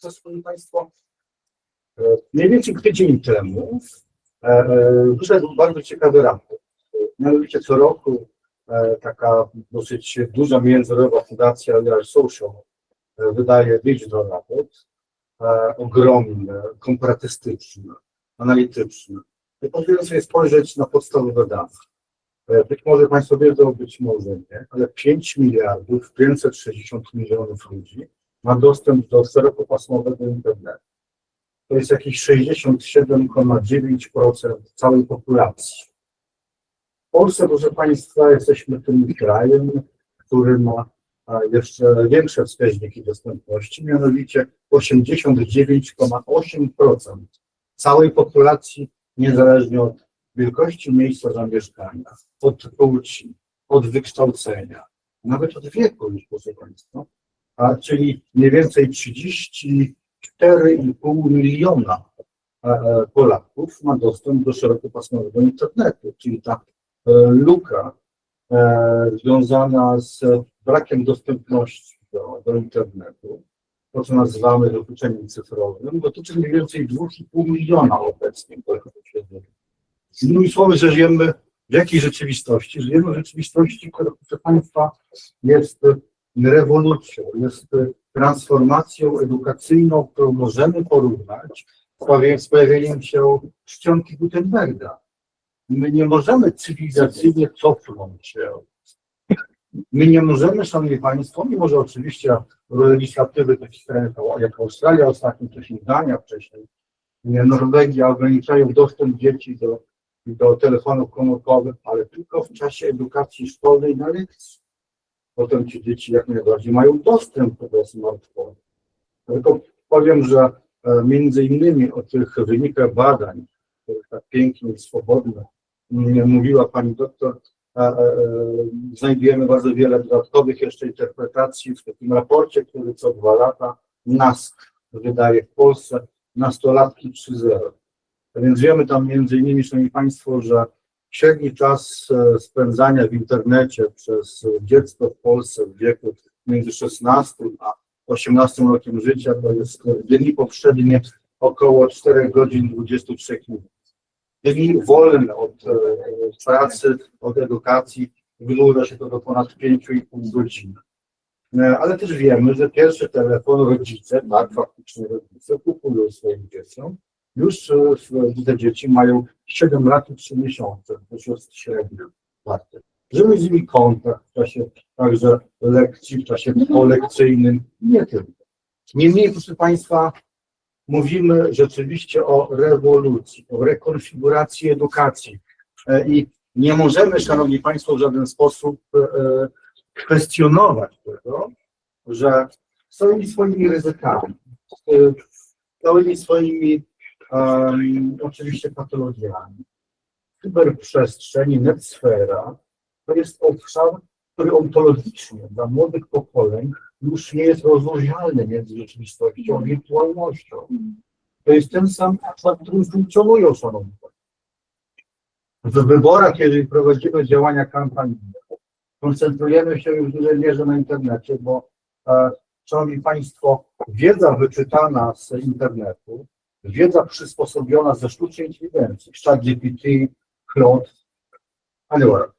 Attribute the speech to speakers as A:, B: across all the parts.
A: Szanowni Państwo, e, mniej więcej tydzień temu e, e, wyszedł bardzo ciekawy raport. Mianowicie co roku taka dosyć duża międzynarodowa fundacja Real Social wydaje digital raport, ogromny, komparatystyczny, analityczny. Pozwolę sobie spojrzeć na podstawowe dane. Być może Państwo wiedzą, być może nie, ale 5 miliardów 560 milionów ludzi ma dostęp do szerokopasmowego internetu. To jest jakieś 67,9% całej populacji. W Polsce, proszę Państwa, jesteśmy tym krajem, który ma jeszcze większe wskaźniki dostępności, mianowicie 89,8% całej populacji, niezależnie od wielkości miejsca zamieszkania, od płci, od wykształcenia, nawet od wieku proszę Państwa, a czyli mniej więcej 34,5 miliona e, e, Polaków ma dostęp do szerokopasmowego internetu, czyli ta e, luka związana z brakiem dostępności do, do internetu, to co nazywamy wykluczeniem cyfrowym, dotyczy mniej więcej 2,5 miliona obecnie. Innymi słowy, że żyjemy w jakiej rzeczywistości? Żyjemy w rzeczywistości, która, proszę Państwa, jest rewolucją, jest transformacją edukacyjną, którą możemy porównać z pojawieniem- się czcionki Gutenberga. My nie możemy cywilizacyjnie cofnąć się. My nie możemy, Szanowni Państwo, mimo że oczywiście legislatywy takich krajów jak Australia ostatnio, wcześniej Dania wcześniej, nie, Norwegia ograniczają dostęp dzieci do, do telefonów komórkowych, ale tylko w czasie edukacji szkolnej na lekcji. Potem ci dzieci jak najbardziej mają dostęp do smartfonów. Tylko powiem, że e, między innymi o tych wynikach badań, których tak pięknie i swobodnie mm, mówiła pani doktor, e, znajdujemy bardzo wiele dodatkowych jeszcze interpretacji w takim raporcie, który co dwa lata NASK wydaje w Polsce, nastolatki 3.0. A Więc wiemy tam między innymi, Szanowni Państwo, że średni czas e, spędzania w internecie przez dziecko w Polsce w wieku między 16 a 18 rokiem życia to jest w dni poprzednie około 4 godzin 23 minut. Dni wolne od e, pracy, od edukacji wydłuża się to do ponad 5,5 godziny. E, Ale też wiemy, że pierwszy telefon rodzice, tak, faktycznie rodzice kupują swoim dzieciom. Już e, te dzieci mają 7 lat i 3 miesiące, to jest średnio warte. Żeby z nimi kontakt w czasie także lekcji, w czasie polekcyjnym, nie tylko. Niemniej, proszę Państwa, mówimy rzeczywiście o rewolucji, o rekonfiguracji edukacji E, i nie możemy, Szanowni Państwo, w żaden sposób e, kwestionować tego, że z całymi swoimi ryzykami, z całymi swoimi em, oczywiście patologiami, cyberprzestrzeń, netsfera, to jest obszar, który ontologicznie dla młodych pokoleń już nie jest rozróżnialny między rzeczywistością a wirtualnością. To jest ten sam obszar, w którym funkcjonują, szanowni państwo. W wyborach, jeżeli prowadzimy działania kampanijne, koncentrujemy się już w dużej mierze na internecie, bo, e, szanowni państwo, wiedza wyczytana z internetu, wiedza przysposobiona ze sztucznej inteligencji, ChatGPT, Claude, Anywhere.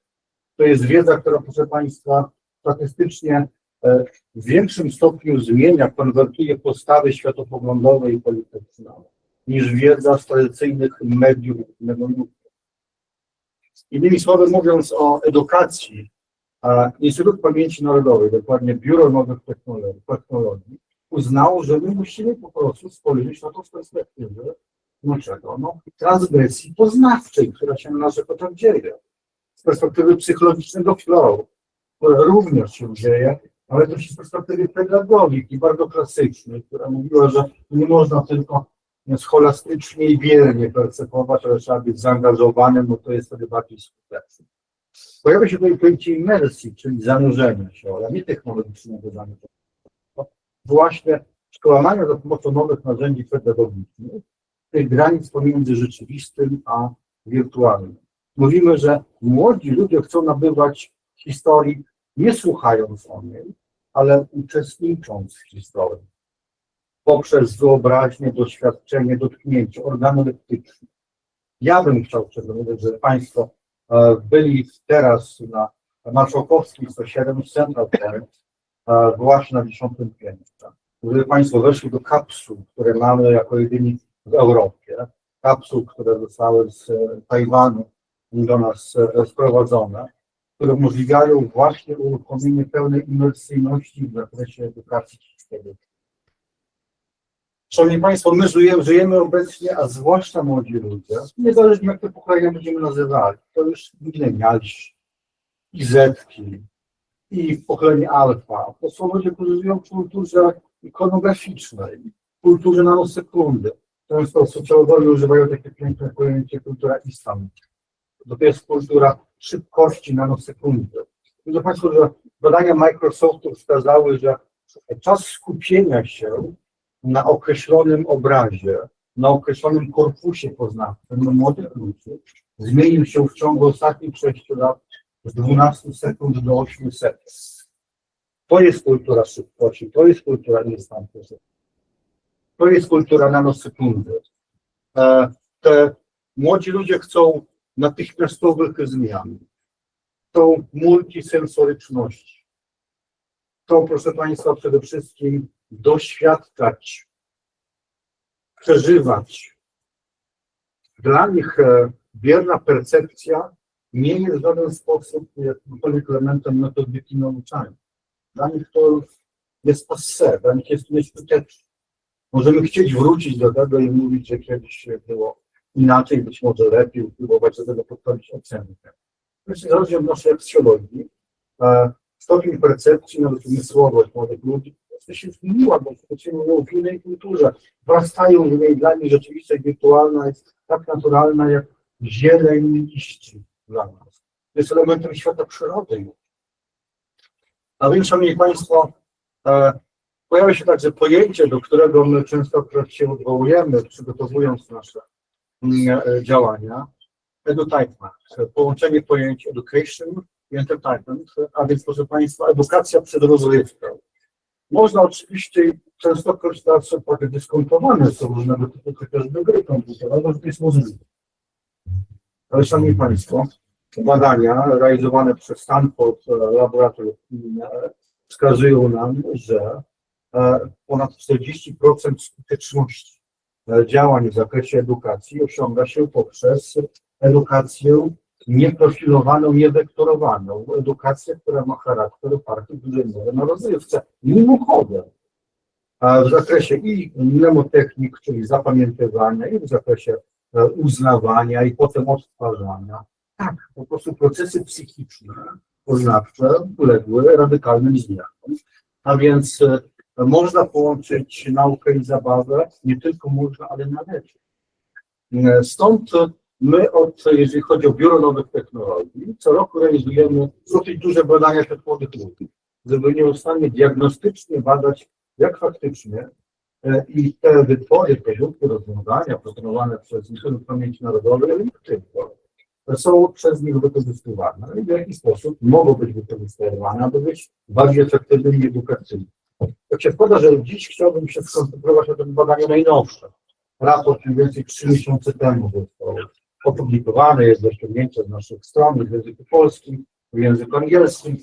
A: To jest wiedza, która, proszę Państwa, statystycznie e, w większym stopniu zmienia, konwertuje postawy światopoglądowe i polityczne niż wiedza z tradycyjnych mediów. Innymi słowy mówiąc o edukacji, Instytut Pamięci Narodowej, dokładnie Biuro Nowych Technologii uznało, że my musimy po prostu spojrzeć na to z perspektywy dlaczego? No, transgresji poznawczej, która się na naszych oczach dzieje. Z perspektywy psychologicznego flow, która również się dzieje, ale też z perspektywy pedagogiki bardzo klasycznej, która mówiła, że nie można tylko scholastycznie i biernie percepować, ale trzeba być zaangażowanym, bo to jest wtedy bardziej skuteczne. Pojawia się tutaj pojęcie imersji, czyli zanurzenia się, ale nie technologicznego zanurzenia. Właśnie szkolenia za pomocą nowych narzędzi pedagogicznych, tych granic pomiędzy rzeczywistym a wirtualnym. Mówimy, że młodzi ludzie chcą nabywać historii nie słuchając o niej, ale uczestnicząc w historii. poprzez wyobraźnię, doświadczenie, dotknięcie, organoleptyczne. Ja bym chciał przedstawić, że Państwo e, byli teraz na Marszałkowskiej 107 Central właśnie na 10 piętrze. Gdyby Państwo weszli do kapsuł, które mamy jako jedyni w Europie, kapsuł, które zostały z Tajwanu do nas e, sprowadzone, które umożliwiają właśnie uruchomienie pełnej imersyjności w zakresie edukacji historii. Szanowni Państwo, my żyjemy, żyjemy obecnie, a zwłaszcza młodzi ludzie, niezależnie jak te pokolenia będziemy nazywali, to już milenialsi, i i pokolenie alfa, to są ludzie, którzy żyją w kulturze ikonograficznej, kulturze nanosekundy. Często socjologowie używają takie piękne pojęcie kultura islam. To jest kultura szybkości nanosekundy. Widzę Państwo, że badania Microsoftu wskazały, że czas skupienia się na określonym obrazie, na określonym korpusie poznawczym młodych ludzi zmienił się w ciągu ostatnich 6 lat z 12 sekund do 8 sekund. To jest kultura szybkości, to jest kultura instantaneyczna. To jest kultura nanosekundy. E, Te młodzi ludzie chcą natychmiastowych zmian. Chcą multisensoryczności. Chcą, proszę Państwa, przede wszystkim doświadczać, przeżywać. Dla nich e, bierna percepcja nie jest w żaden sposób jakimkolwiek elementem metodyki nauczania. Dla nich to jest passe, dla nich jest nieskuteczne. Możemy chcieć wrócić do tego i mówić, że kiedyś było inaczej, być może lepiej, próbować do tego podstawić ocenkę. Myślę, że od naszej aksjologii, e, stopień percepcji, nawet umysłowość młodych ludzi, to się zmieniła, bo funkcjonują w innej kulturze. Wrastają w niej dla nich rzeczywistość wirtualna jest tak naturalna jak zieleń liści dla nas. Jest elementem świata przyrody. A więc, Szanowni Państwo, e, pojawia się także pojęcie, do którego my często się odwołujemy, przygotowując nasze mm, e, działania, edutainment, połączenie pojęć education i entertainment, a więc, proszę Państwa, edukacja przed rozrywką. Można oczywiście często korzystać z opłaty dyskontowane, są różnego typu chociażby gry komputerowe, to jest możliwe. Ale Szanowni Państwo, badania realizowane przez Stanford e, Laboratorium wskazują nam, że e, ponad 40% skuteczności e, działań w zakresie edukacji osiąga się poprzez edukację nieprofilowaną, niewektorowaną, edukację, która ma charakter oparty mierze na rozrywce, mimochodem. W zakresie i mnemotechnik, czyli zapamiętywania, i w zakresie uznawania i potem odtwarzania. Tak, po prostu procesy psychiczne, poznawcze uległy radykalnym zmianom. A więc e, można połączyć naukę i zabawę, nie tylko można, ale należy. E, Stąd my, od, jeżeli chodzi o Biuro Nowych Technologii, co roku realizujemy dosyć duże badania wśród młodych ludzi, żeby nieustannie diagnostycznie badać, jak faktycznie e, i te wytwory, produkty, rozwiązania proponowane przez Instytut Pamięci Narodowej, ale nie tylko, są przez nich wykorzystywane i w jaki sposób mogą być wykorzystywane, aby być bardziej efektywnymi i edukacyjnymi. Tak się składa, że dziś chciałbym się skoncentrować na tym badaniu najnowszym. Raport mniej więcej trzy miesiące temu został opublikowany, jest do z naszych stron w języku polskim, w języku angielskim.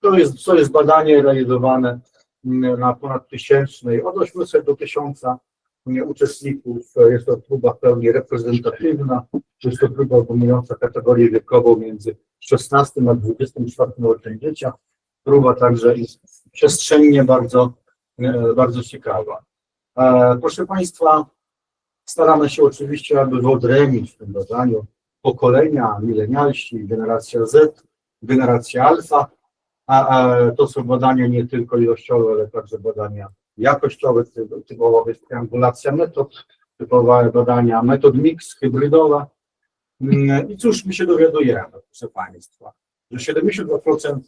A: To jest, to jest badanie realizowane mm, na ponad tysięcznej, od 800 do 1000 mm, uczestników. Jest to próba w pełni reprezentatywna, jest to próba obejmująca kategorię wiekową między 16 a 24 rokiem życia. Próba także jest przestrzennie bardzo, e, bardzo ciekawa. E, Proszę Państwa, staramy się oczywiście, aby wyodrębnić w tym badaniu pokolenia milenialsi, generacja Z, generacja alfa, a, a to są badania nie tylko ilościowe, ale także badania jakościowe, typ- typowa jest triangulacja metod, typowe badania metod mix, hybrydowa. Mm, I cóż my się dowiadujemy, proszę Państwa, że 72%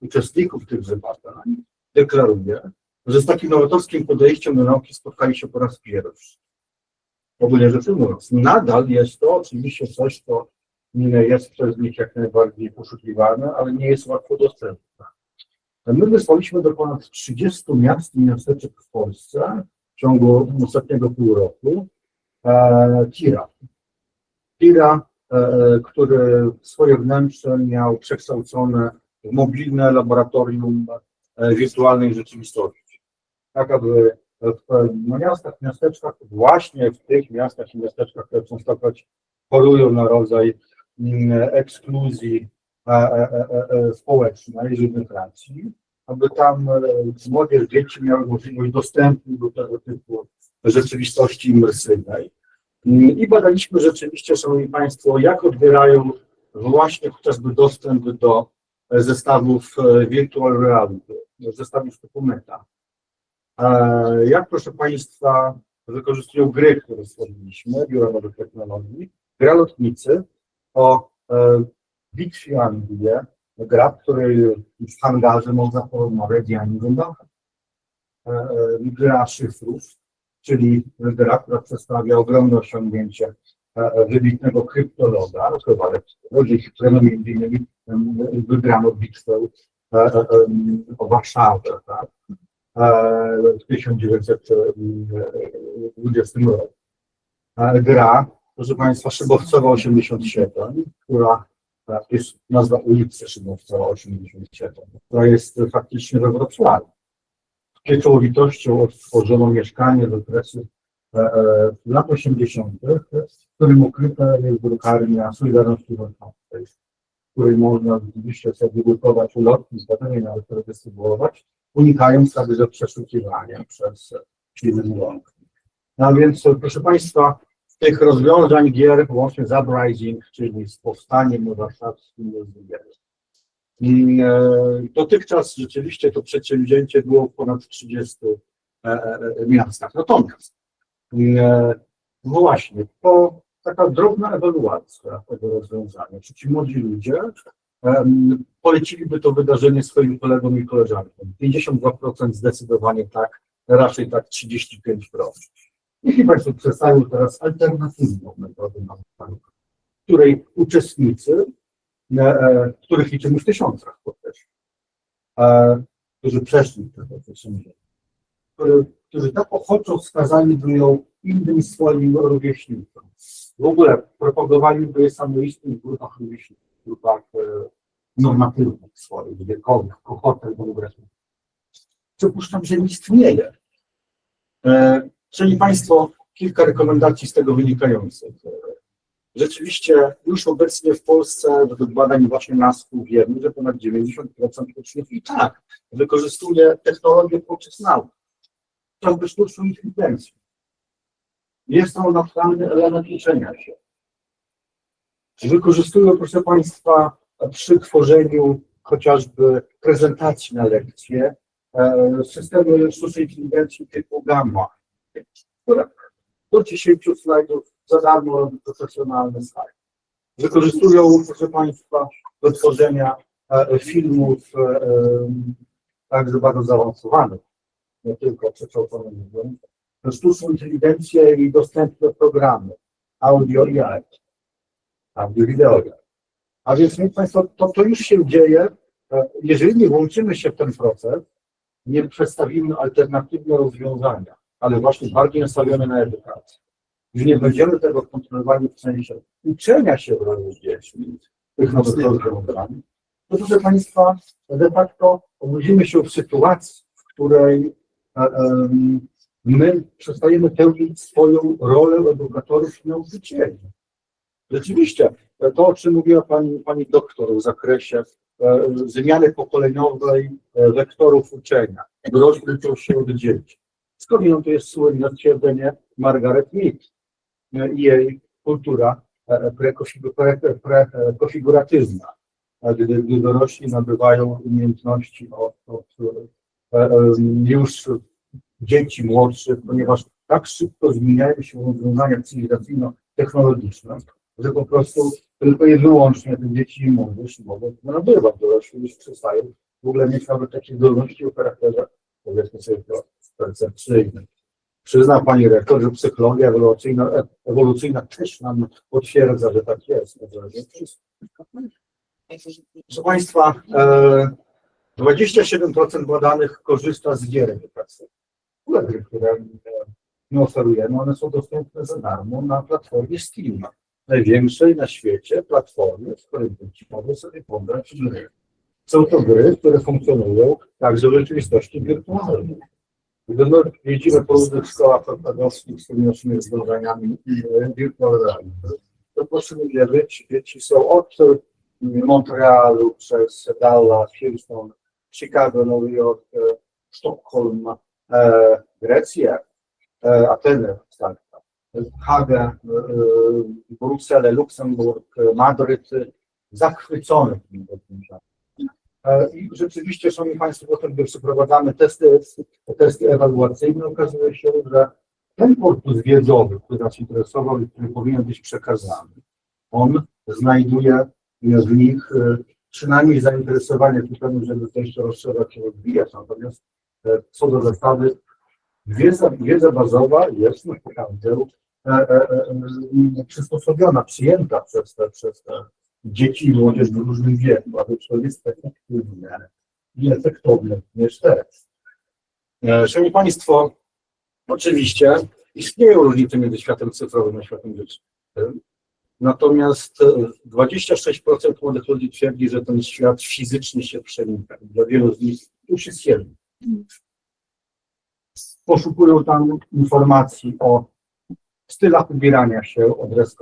A: uczestników tychże badań deklaruje, że z takim nowatorskim podejściem do nauki spotkali się po raz pierwszy. Ogólnie rzecz ujmując, nadal jest to oczywiście coś, co jest przez nich jak najbardziej poszukiwane, ale nie jest łatwo dostępne. My wysłaliśmy do ponad 30 miast i miasteczek w Polsce w ciągu ostatniego pół roku. E, Tira. Tira, e, który swoje wnętrze miał przekształcone w mobilne laboratorium e, wirtualnej rzeczywistości. Tak, aby w no, miastach, miasteczkach, właśnie w tych miastach i miasteczkach, które częstokroć chorują na rodzaj mm, ekskluzji e, e, e, e, społecznej, żywnych racji, aby tam e, młodzież, dzieci miały możliwość dostępu do tego typu rzeczywistości imersyjnej. Mm, I badaliśmy rzeczywiście, Szanowni Państwo, jak odbierają właśnie chociażby dostęp do e, zestawów e, virtual reality, zestawów typu meta. E, Jak, proszę Państwa, wykorzystują gry, które stworzyliśmy, Biuro Nowych Technologii, gra lotnicy o Anglię, gra, w której w hangarze można porozmawiać z Janem Gąbachem. E, Gra szyfrów, czyli gra, która przedstawia ogromne osiągnięcie e, e, wybitnego kryptologa, Kowalek, dzięki któremu między innymi wygrano bitwę o Warszawę, tak? w 1920 roku. Gra, proszę Państwa, Szybowcowa 87, która jest nazwa ulicy Szybowcowa 87, która jest faktycznie we Wrocławiu. Pieczołowitością odtworzono mieszkanie z okresu e, e, lat 80., w którym ukryta jest drukarnia Solidarności Warszawskiej, w której można rzeczywiście sobie drukować ulotki, zdarzenia, nawet które dystrybuować, unikając także przeszukiwania przez łącznik. No więc, proszę Państwa, tych rozwiązań gier, łącznie z Uprising, czyli z powstaniem warszawskim, jest gier. E, Dotychczas rzeczywiście to przedsięwzięcie było w ponad 30 e, e, miastach. Natomiast, no właśnie, to taka drobna ewaluacja tego rozwiązania. Czy ci młodzi ludzie poleciliby to wydarzenie swoim kolegom i koleżankom? 52% zdecydowanie tak, raczej tak 35%. Jeśli Państwo przedstawią teraz alternatywną metodę nauczania, której uczestnicy e, e, których liczymy w tysiącach podkreślam, e, którzy przeszli tego przedsięwzięcia, którzy, którzy tak ochoczo wskazaliby ją innym swoim rówieśnikom. W ogóle propagowaliby je samoistnie w grupach rówieśników, w grupach normatywnych swoich, wiekowych, kohortach demografii. Przypuszczam, że nie istnieje. Szanowni Państwo, kilka rekomendacji z tego wynikających. Rzeczywiście już obecnie w Polsce według badań właśnie NASK-u wiemy, że ponad 90% uczniów i tak wykorzystuje technologię podczas nauki, chociażby sztuczną inteligencję. Jest to naturalny element uczenia się. Wykorzystują, proszę Państwa, przy tworzeniu chociażby prezentacji na lekcje e, systemy sztucznej inteligencji typu Gamma, do 10 slajdów za darmo robi profesjonalny slajd. Wykorzystują, proszę Państwa, do tworzenia e, filmów e, e, także bardzo zaawansowanych, nie tylko przekształconych sztuczną inteligencję i dostępne programy audio i AI, audio wideo. A więc, niech Państwo, to, to już się dzieje. Jeżeli nie włączymy się w ten proces, nie przedstawimy alternatywne rozwiązania, ale właśnie bardziej nastawione na edukację. Już nie będziemy tego kontrolowali w sensie uczenia się razem z dziećmi, tych nowych rozwiązań, to proszę Państwa, de facto obudzimy się w sytuacji, w której em, my przestajemy pełnić swoją rolę edukatorów i nauczycieli. Rzeczywiście, to o czym mówiła pani, pani doktor w zakresie e, zmiany pokoleniowej e, wektorów uczenia, dorośli uczą się od dzieci. Skąd to jest słynne twierdzenie Margaret Mead e, i jej kultura e, prekonfigu- pre- pre- prekonfiguratywna, e, gdy, dorośli nabywają umiejętności od, od już dzieci młodszych, ponieważ tak szybko zmieniają się rozwiązania cywilizacyjno-technologiczne, że po prostu tylko i wyłącznie te dzieci i młodzież mogą nabywać. Dorośli już przestają w ogóle mieć nawet takie zdolności o charakterze, powiedzmy sobie, to percepcyjnym. Przyzna Pani rektor, że psychologia ewolucyjna, e- ewolucyjna też nam potwierdza, że tak jest. Wszystkiego. Proszę Państwa, e, 27% badanych korzysta z gier edukacyjnych. gry, które e, my oferujemy, one są dostępne za darmo na platformie Steam. Największej na świecie platformie, w której dzieci mogą sobie pobrać gry. Są to gry, które funkcjonują także w rzeczywistości wirtualnej. Gdy my jeździmy po różnych szkołach pedagogów z tymi naszymi rozwiązaniami e, wirtualnymi, to proszę mi wierzyć, dzieci są od e, Montrealu przez Dallas, Houston, Chicago, Nowy Jork, e, Sztokholm, e, Grecję, e, Ateny, tak, Hagę, e, Brukselę, Luksemburg, Madryt, zachwycony tymi rozwiązaniami. E, I rzeczywiście, Szanowni Państwo, potem, gdy przeprowadzamy testy, testy ewaluacyjne, okazuje się, że ten korpus wiedzowy, który nas interesował i który powinien być przekazany, on znajduje w nich e, przynajmniej zainteresowanie temu, żeby to jeszcze rozszerzać i rozwijać. Natomiast e, co do zasady, wiedza, wiedza bazowa jest naprawdę e, e, e, przysposobiona, przyjęta przez te, przez te dzieci i młodzież w różnym wieku, aby to jest efektywne i efektowne również teraz. E, Szanowni Państwo, oczywiście istnieją różnice między światem cyfrowym a światem rzeczywistym. Natomiast e, 26% młodych ludzi twierdzi, że ten świat fizycznie się przenika. Dla wielu z nich już jest jeden. Poszukują tam informacji o stylach ubierania się, o dress.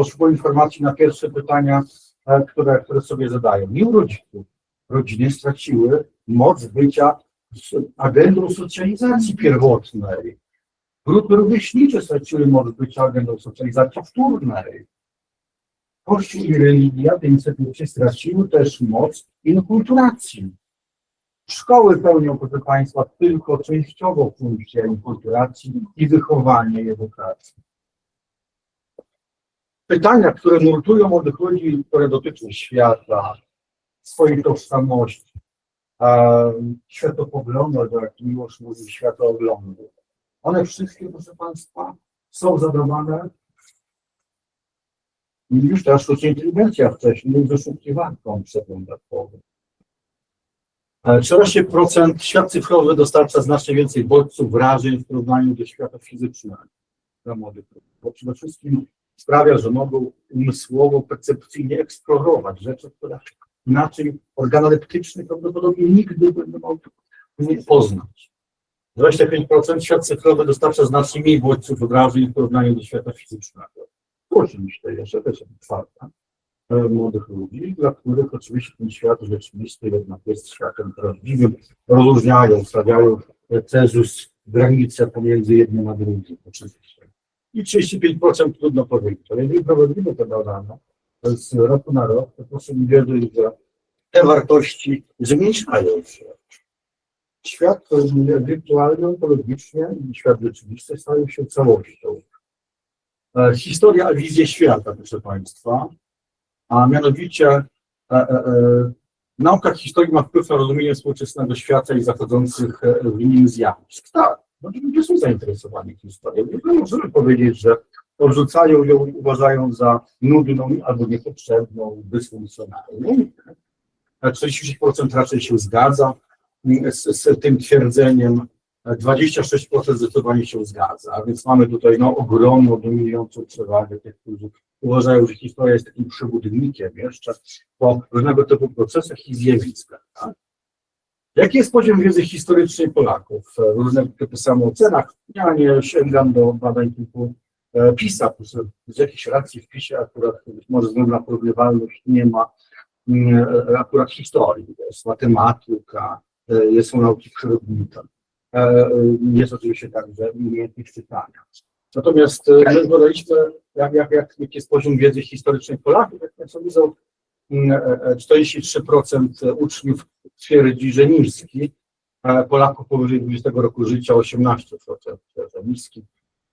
A: Poszukują informacji na pierwsze pytania, e, które, które sobie zadają. Nie u rodziców. Rodziny straciły moc bycia agendą socjalizacji pierwotnej. Grupy rówieśnicze straciły moc bycia agendą socjalizacji wtórnej. Kościół i religia w tej instytucie straciły też moc inkulturacji. Szkoły pełnią, proszę Państwa, tylko częściowo funkcję inkulturacji i wychowania i edukacji. Pytania, które nurtują młodych ludzi, które dotyczą świata, swojej tożsamości, światopoglądu, albo jak miłość mówi, światooglądu. One wszystkie, proszę Państwa, są zadawane już ta sztuczna inteligencja wcześniej wyszukiwarką przeglądarkową. E, 13% świat cyfrowy dostarcza znacznie więcej bodźców, wrażeń w porównaniu do świata fizycznego dla młodych ludzi. Bo przede wszystkim sprawia, że mogą umysłowo, percepcyjnie eksplorować rzeczy, które inaczej organoleptyczny prawdopodobnie nigdy by nie mógł nie poznać. 25% świat cyfrowy dostarcza znacznie mniej bodźców, wrażeń w porównaniu do świata fizycznego. Oczywiście jeszcze też czwarta e, młodych ludzi, dla których oczywiście ten świat rzeczywisty jednak jest światem prawdziwym, rozróżniają, stawiają cezus, granice pomiędzy jednym a drugim, oczywiście. I 35% trudno powiedzieć, ale jeżeli prowadzimy te badania z roku na rok, to proszę mi wierzyć, że te wartości zmniejszają się. Świat e, wirtualny, ontologicznie i świat rzeczywisty stają się całością. E, Historia, wizję świata, proszę Państwa, a mianowicie e, e, e, nauka historii ma wpływ na rozumienie współczesnego świata i zachodzących e, w nim zjawisk. Tak, no, ludzie są zainteresowani historią. Nie możemy powiedzieć, że odrzucają ją i uważają za nudną albo niepotrzebną, dysfunkcjonalną. E, 36% raczej się zgadza z, z tym twierdzeniem, e, 26% zdecydowanie się zgadza, a więc mamy tutaj no, ogromną, dominującą przewagę tych, którzy uważają, że historia jest takim przewodnikiem jeszcze po różnego typu procesach i zjawiskach. Tak? Jaki jest poziom wiedzy historycznej Polaków? W różnego typu samoocenach. Ja nie sięgam do badań typu e, PISA, z, jakichś racji w PISie akurat być może ze względu na porównywalność nie ma mm, e, akurat historii. To jest matematyka, e, jest nauki przyrodnicze. E, e, Jest oczywiście także umiejętność czytania. Natomiast e, my badaliśmy, jak, jak, jak, jaki jest poziom wiedzy historycznej Polaków. Jak Państwo e, e, 43% uczniów twierdzi, że niski, Polaków powyżej 20 roku życia 18% że niski.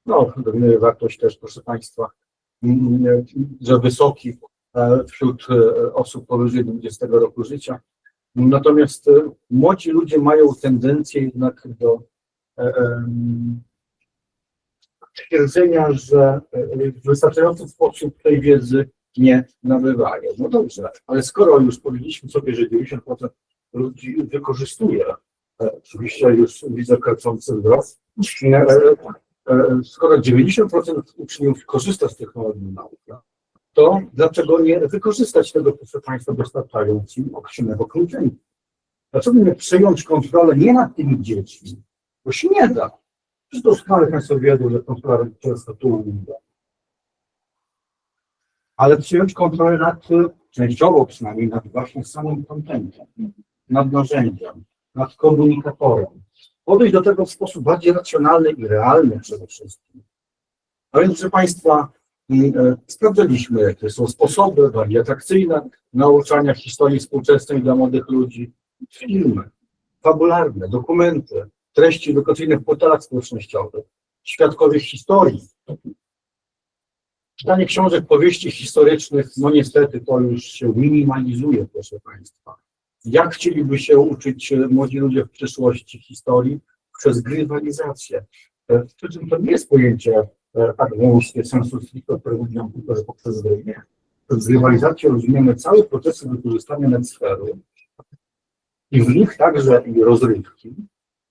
A: No, wartość też, proszę Państwa, że wysoki e, wśród e, osób powyżej 20 roku życia. Natomiast e, młodzi ludzie mają tendencję jednak do twierdzenia, że w wystarczający sposób tej wiedzy nie nabywają. No dobrze, ale skoro już powiedzieliśmy sobie, że 90% ludzi wykorzystuje e, oczywiście już widzę kręcący wzrost, e, e, skoro 90% uczniów korzysta z technologii nauki, to dlaczego nie wykorzystać tego, proszę Państwa, dostarczając im określonego kluczenia? Dlaczego nie przejąć kontrolę nie nad tymi dziećmi, bo się nie da. Przecież doskonale Państwo wiedzą, że kontrola często tu uda. Ale przyjąć kontrolę nad, częściowo przynajmniej, nad właśnie samym kontentem, nad narzędziem, nad komunikatorem. Podejść do tego w sposób bardziej racjonalny i realny przede wszystkim. A więc, proszę Państwa, mm, e, sprawdzaliśmy, jakie są sposoby bardziej atrakcyjne nauczania historii współczesnej dla młodych ludzi. Filmy, fabularne, dokumenty, treści edukacyjne w portalach społecznościowych, świadkowie historii. Czytanie książek, powieści historycznych, no niestety to już się minimalizuje, proszę Państwa. Jak chcieliby się uczyć młodzi ludzie w przyszłości historii? Przez grywalizację. Przy czym to nie jest pojęcie e, tak wąskie, sensu stricto, które mówią tylko, że poprzez gry. Nie. Przez grywalizację rozumiemy całe procesy wykorzystania netsfery i w nich także i rozrywki,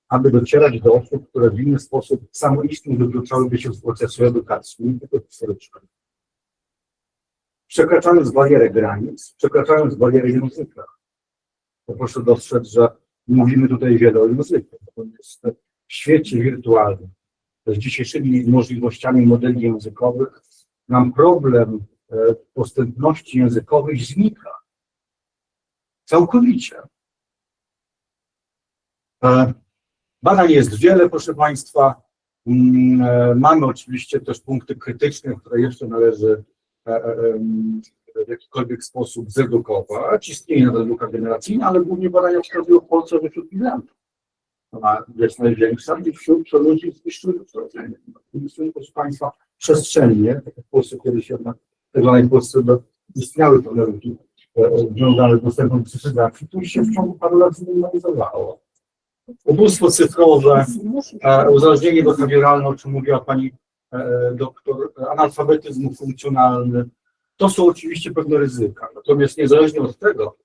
A: aby docierać do osób, które w inny sposób samoistnie wykluczałyby się z procesu edukacji, nie tylko historycznej. Przekraczając barierę granic, przekraczając barierę języka, to proszę dostrzec, że mówimy tutaj wiele o języku. To jest w świecie wirtualnym, z dzisiejszymi możliwościami modeli językowych, nam problem e, postępności językowej znika. Całkowicie. Badań jest wiele, proszę Państwa. Mm, e, Mamy oczywiście też punkty krytyczne, które jeszcze należy e, e, w jakikolwiek sposób zedukować. Istnieje nadal luka generacyjna, ale głównie badania wskazują w Polsce, że wśród migrantów. Ona jest największa i wśród ludzi z wyższym wykształceniem. Myślę, proszę Państwa, przestrzennie, tak jak w Polsce kiedyś jednak, tak zwanej Polsce istniały pewne e, związane z dostępem do cyfryzacji, to się w ciągu paru lat zminimalizowało. Ubóstwo cyfrowe, e, uzależnienie behawioralne, o czym mówiła pani e, doktor, analfabetyzm funkcjonalny, to są oczywiście pewne ryzyka. Natomiast niezależnie od tego,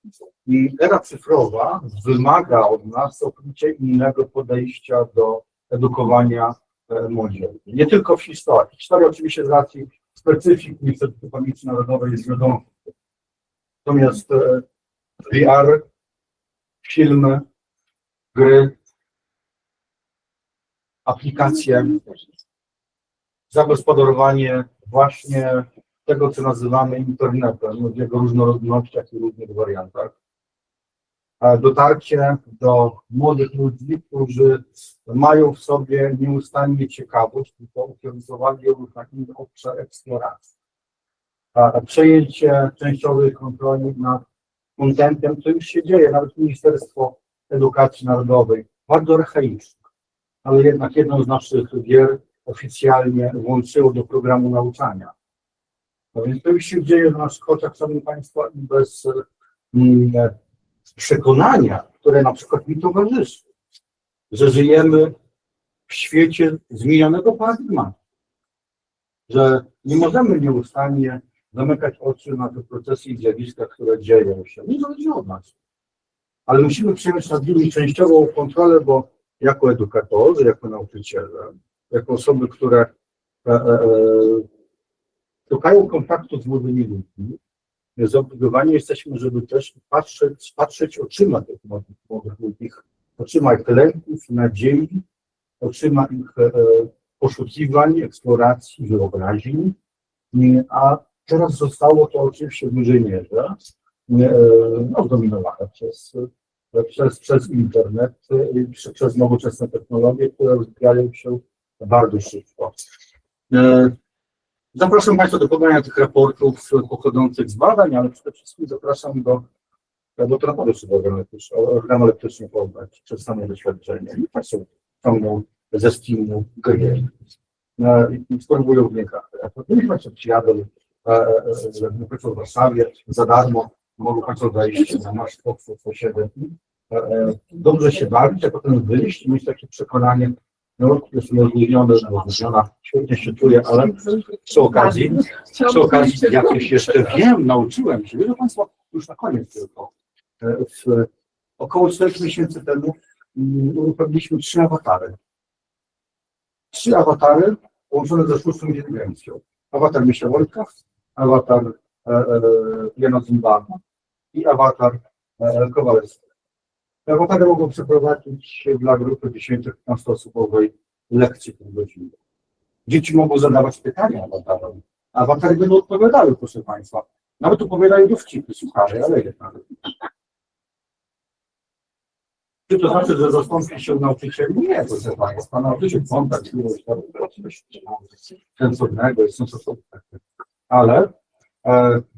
A: era cyfrowa wymaga od nas całkowicie innego podejścia do edukowania e, młodzieży. Nie tylko w historii. Historia oczywiście z racji specyfiki Instytutu Pamięci Narodowej jest wiadomo. Natomiast VR, filmy, gry, aplikacje, zagospodarowanie właśnie tego, co nazywamy internetem, w jego różnorodnościach i różnych wariantach. A Dotarcie do młodych ludzi, którzy mają w sobie nieustannie ciekawość, tylko ukierunkowali ją na inny obszar eksploracji. A przejęcie częściowej kontroli nad kontentem, to już się dzieje, nawet Ministerstwo Edukacji Narodowej, bardzo archaiczne, ale jednak jedną z naszych gier oficjalnie włączyło do programu nauczania. No więc to się dzieje na naszych oczach, szanowni Państwo, bez mm, przekonania, które na przykład mi towarzyszy, że żyjemy w świecie zmienionego paradygmatu, że nie możemy nieustannie zamykać oczy na te procesy i zjawiska, które dzieją się, niezależnie od nas. Ale musimy przyjąć nad nimi częściową kontrolę, bo jako edukatorzy, jako nauczyciele, jako osoby, które e, e, e, szukają kontaktu z młodymi ludźmi, zobligowani jesteśmy, żeby też patrzeć, patrzeć oczyma tych młodych, ludzi, oczyma ich lęków, nadziei, oczyma ich e, poszukiwań, eksploracji, wyobraźni. A teraz zostało to oczywiście w dużej mierze e, no, zdominowane przez, przez, przez internet przez, przez nowoczesne technologie, które rozwijają się bardzo szybko. E, Zapraszam Państwa do pobrania tych raportów pochodzących z badań, ale przede wszystkim zapraszam do, telefonu organoleptycznie pobrać przez samo doświadczenie. I Państwo ciągną ze Steamu gry e, i spróbują w nich Niech Państwo przyjadą e, e, e, na przykład w Warszawie za darmo, mogą Państwo wejść na nasz portfel posiedzeń. E, e, Dobrze się bawić, a potem wyjść i mieć takie przekonanie, no, jest rozluźniony, rozluźniona, świetnie się czuję, ale przy okazji, przy okazji jakieś jeszcze wiem, nauczyłem się, wiedzą Państwo, już na koniec tylko, e, w, około 4 miesięcy temu mm, uruchomiliśmy trzy awatary. Trzy awatary połączone ze sztuczną inteligencją. Awatar Misia Wojtka, awatar e, e, Jana Zumbana i awatar e, Kowalewski. Awatary mogą przeprowadzić dla grupy 10-15 osobowej lekcję pół godziny. Dzieci mogą zadawać pytania awatarom. Awatary będą odpowiadały, proszę Państwa. Nawet opowiadają dowcipy, słuchaj, ale jednak. Czy to znaczy, że zastąpi się nauczyciel? Nie, proszę Państwa. Nauczyciel kontakt, tam, sensownego i sensownego. Ale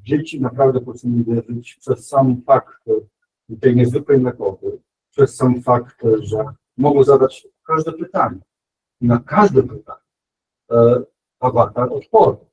A: dzieci naprawdę powinny wierzyć przez sam fakt e, tej niezwykłej metody, przez sam fakt, e, że mogą zadać każde pytanie. Na każde pytanie e, awatar odpowie.